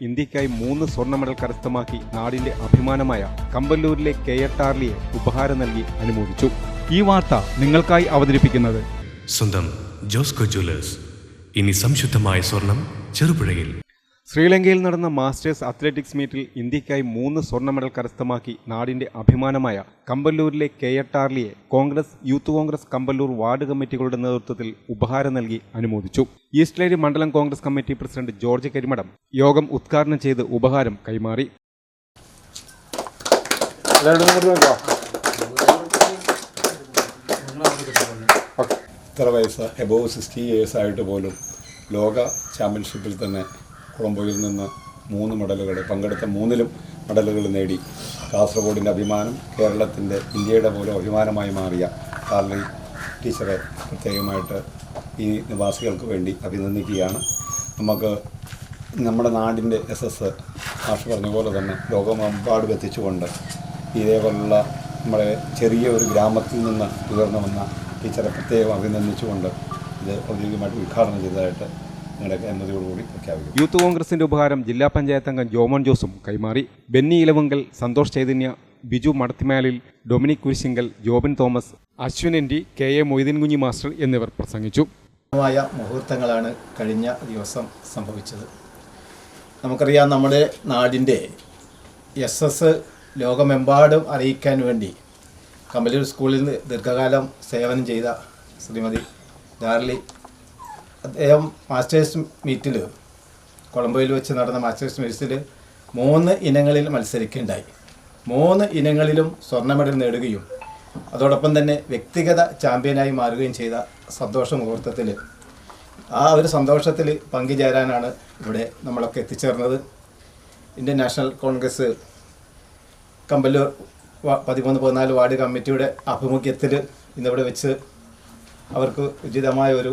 ഇന്ത്യക്കായി മൂന്ന് സ്വർണ മെഡൽ കരസ്ഥമാക്കി നാടിന്റെ അഭിമാനമായ കമ്പല്ലൂരിലെ കെ ടാർലിയെ ഉപഹാരം നൽകി അനുമോദിച്ചു. ഈ വാർത്ത നിങ്ങൾക്കായി അവതരിപ്പിക്കുന്നത് സ്വന്തം ജോസ്കോ ജ്വല്ലേഴ്സ്. ഇനി സംശുദ്ധമായ സ്വർണം ചെറുപുഴയിൽ. ശ്രീലങ്കയിൽ നടന്ന മാസ്റ്റേഴ്സ് അത്ലറ്റിക്സ് മീറ്റിൽ ഇന്ത്യക്കായി മൂന്ന് സ്വർണ മെഡൽ കരസ്ഥമാക്കി നാടിന്റെ അഭിമാനമായ കമ്പല്ലൂരിലെ കെ എട്ട് ആർലിയെ Congress youth Congress Kampallur ward കമ്മിറ്റികളുടെ നേതൃത്വത്തിൽ ഉപഹാരം നൽകി അനുമോദിച്ചു. ഈസ്റ്റ്ലേരി മണ്ഡലം Congress committee president George Karimadam യോഗം ഉദ്ഘാടനം ചെയ്ത് ഉപഹാരം കൈമാറി. ഇത്ര വയസ്സ് എബോവ് സിക്സ്റ്റി ഇയേഴ്സ് ആയിട്ട് പോലും ലോക ചാമ്പ്യൻഷിപ്പിൽ തന്നെ കൊളംബോയിൽ നിന്ന് മൂന്ന് മെഡലുകൾ പങ്കെടുത്ത മൂന്നിലും മെഡലുകൾ നേടി. കാസർഗോഡിന്റെ അഭിമാനം കേരളത്തിന്റെ ഇന്ത്യയുടെ പോലും അഭിമാനമായി മാറിയ കാർലി ടീച്ചറെ പ്രത്യേകമായിട്ട് ഈ നിവാസികൾക്ക് വേണ്ടി അഭിനന്ദിക്കുകയാണ്. നമുക്ക് നമ്മുടെ നാടിന്റെ എസ് എസ് മാഷ് പറഞ്ഞ പോലെ തന്നെ ലോകമെമ്പാടും എത്തിച്ചുകൊണ്ട് ഇതേപോലുള്ള നമ്മുടെ ചെറിയ ഒരു ഗ്രാമത്തിൽ നിന്ന് ഉയർന്നു വന്ന ടീച്ചറെ പ്രത്യേകം അഭിനന്ദിച്ചുകൊണ്ട് ഇത് ഔദ്യോഗികമായിട്ട് ഉദ്ഘാടനം ചെയ്തതായിട്ട് നിങ്ങളുടെ പ്രഖ്യാപിക്കും. യൂത്ത് കോൺഗ്രസിന്റെ ഉപഹാരം ജില്ലാ പഞ്ചായത്ത് അംഗം ജോമോൻ ജോസും കൈമാറി. Benny Elavankal Santhosh Chaitanya Biju Madathimalil Dominic Kurishinkal Jobin Thomas Ashwin N D K A Moideenkunhi master എന്നിവർ പ്രസംഗിച്ചു. മായ മുഹൂർത്തങ്ങളാണ് കഴിഞ്ഞ ദിവസം സംഭവിച്ചത്. നമുക്കറിയാം നമ്മുടെ നാടിന്റെ എസ് എസ് ലോകമെമ്പാടും അറിയിക്കാൻ വേണ്ടി കമ്പലൂർ സ്കൂളിൽ നിന്ന് ദീർഘകാലം സേവനം ചെയ്ത ശ്രീമതി ഡാർലി അദ്ദേഹം മാസ്റ്റേഴ്സ് മീറ്റിൽ കൊളംബോയിൽ വെച്ച് നടന്ന മാസ്റ്റേഴ്സ് മീറ്റ്സിൽ മൂന്ന് ഇനങ്ങളിൽ മത്സരിക്കുകയുണ്ടായി. മൂന്ന് ഇനങ്ങളിലും സ്വർണ മെഡൽ നേടുകയും അതോടൊപ്പം തന്നെ വ്യക്തിഗത ചാമ്പ്യനായി മാറുകയും ചെയ്ത സന്തോഷ മുഹൂർത്തത്തിൽ ആ ഒരു സന്തോഷത്തിൽ പങ്കുചേരാനാണ് ഇവിടെ നമ്മളൊക്കെ എത്തിച്ചേർന്നത്. ഇന്ത്യൻ നാഷണൽ കോൺഗ്രസ് കമ്പല്ലൂർ പതിമൂന്ന് പതിനാല് വാർഡ് കമ്മിറ്റിയുടെ ആഭിമുഖ്യത്തിൽ ഇന്നിവിടെ വെച്ച് അവർക്ക് ഉചിതമായ ഒരു